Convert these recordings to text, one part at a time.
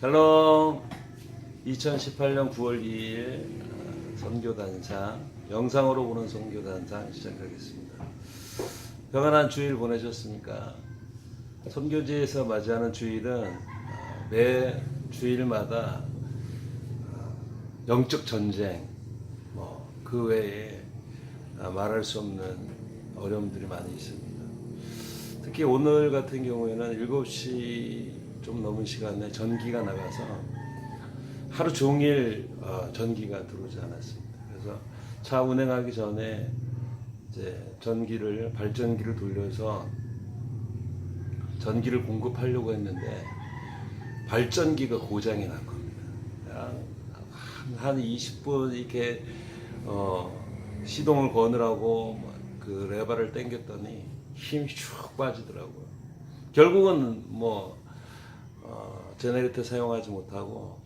샬롬 2018년 9월 2일 어, 선교단상 영상으로 보는 선교단상 시작하겠습니다. 평안한 주일 보내셨습니까? 선교지에서 맞이하는 주일은 어, 매 주일마다 어, 영적 전쟁 뭐 그 외에 어, 말할 수 없는 어려움들이 많이 있습니다. 특히 오늘 같은 경우에는 7시 좀 넘은 시간에 전기가 나가서 하루 종일 어, 전기가 들어오지 않았습니다. 그래서 차 운행하기 전에 이제 전기를 발전기를 돌려서 전기를 공급하려고 했는데 발전기가 고장이 난 겁니다. 한, 한 20분 이렇게 어, 시동을 거느라고 뭐그 레버를 당겼더니 힘이 쭉 빠지더라고요. 결국은 뭐 어, 제네레이터 사용하지 못하고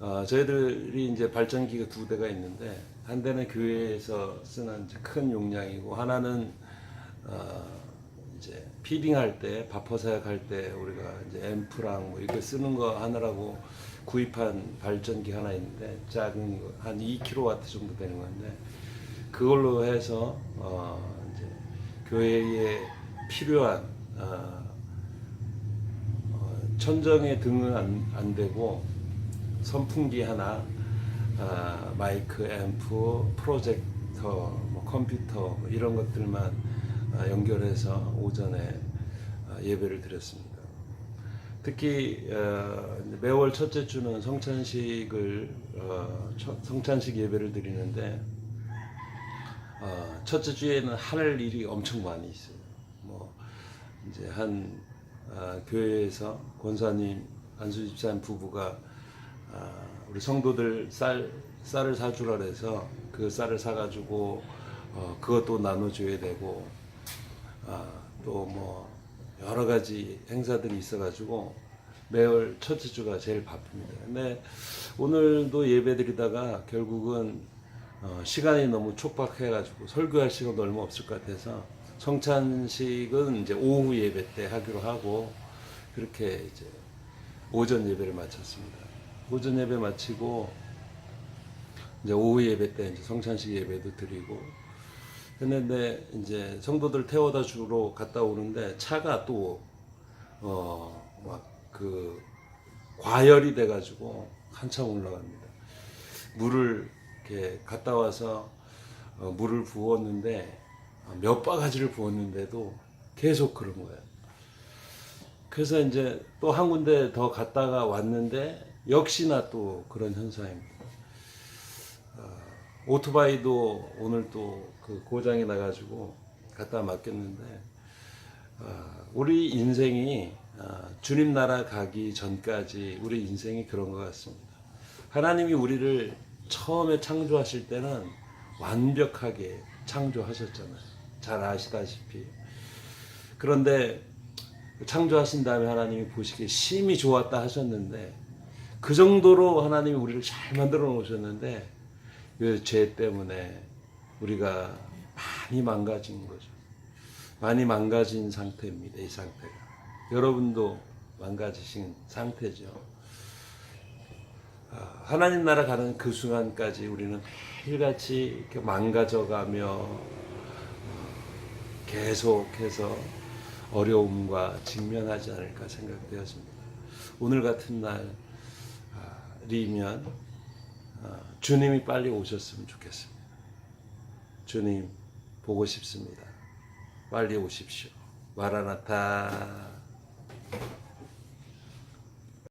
어, 저희들이 이제 발전기가 두 대가 있는데 한 대는 교회에서 쓰는 큰 용량이고 하나는 어, 이제 피딩할 때 바퍼 사역할 때 우리가 이제 앰프랑 뭐 이거 쓰는 거 하느라고 구입한 발전기 하나 있는데 작은 거, 한 2kW 정도 되는 건데 그걸로 해서 어, 이제 교회에 필요한 어, 어, 천정에 등은 안, 안 되고 선풍기 하나, 아, 마이크, 앰프, 프로젝터, 뭐 컴퓨터 뭐 이런 것들만 아, 연결해서 오전에 아, 예배를 드렸습니다. 특히 어, 매월 첫째 주는 성찬식을 어, 첫- 성찬식 예배를 드리는데 어, 첫째 주에는 할 일이 엄청 많이 있어요. 뭐 이제 한 아, 교회에서 권사님 안수 집사님 부부가 아, 우리 성도들 쌀 쌀을 사주라 그래서 그 쌀을 사가지고 어, 그것도 나눠줘야 되고 아, 또뭐 여러 가지 행사들이 있어가지고 매월 첫째 주가 제일 바쁩니다. 근데 오늘도 예배드리다가 결국은 어, 시간이 너무 촉박해가지고 설교할 시간도 얼마 없을 것 같아서 성찬식은 이제 오후 예배 때 하기로 하고 그렇게 이제 오전 예배를 마쳤습니다. 오전 예배 마치고 이제 오후 예배 때 이제 성찬식 예배도 드리고 했는데 이제 성도들 태워다 주러 갔다 오는데 차가 또어막그 과열이 돼가지고 한참 올라갑니다. 물을 이렇게 갔다 와서 어, 물을 부었는데 어, 몇 바가지를 부었는데도 계속 그런 거예요. 그래서 이제 또 한 군데 더 갔다가 왔는데 역시나 또 그런 현상입니다. 어, 오토바이도 오늘 또 그 고장이 나가지고 갖다 맡겼는데 어, 우리 인생이 어, 주님 나라 가기 전까지 우리 인생이 그런 것 같습니다. 하나님이 우리를 처음에 창조하실 때는 완벽하게 창조하셨잖아요. 잘 아시다시피. 그런데 창조하신 다음에 하나님이 보시기에 심히 좋았다 하셨는데 그 정도로 하나님이 우리를 잘 만들어 놓으셨는데 그죄 때문에 우리가 많이 망가진 거죠. 많이 망가진 상태입니다. 이 상태가. 여러분도 망가지신 상태죠. 아, 하나님 나라 가는 그 순간까지 우리는 매일같이 이렇게 망가져가며 어, 계속해서 어려움과 직면하지 않을까 생각되었습니다. 오늘 같은 날이면 아, 주님이 빨리 오셨으면 좋겠습니다. 주님 보고 싶습니다. 빨리 오십시오. 마라나타.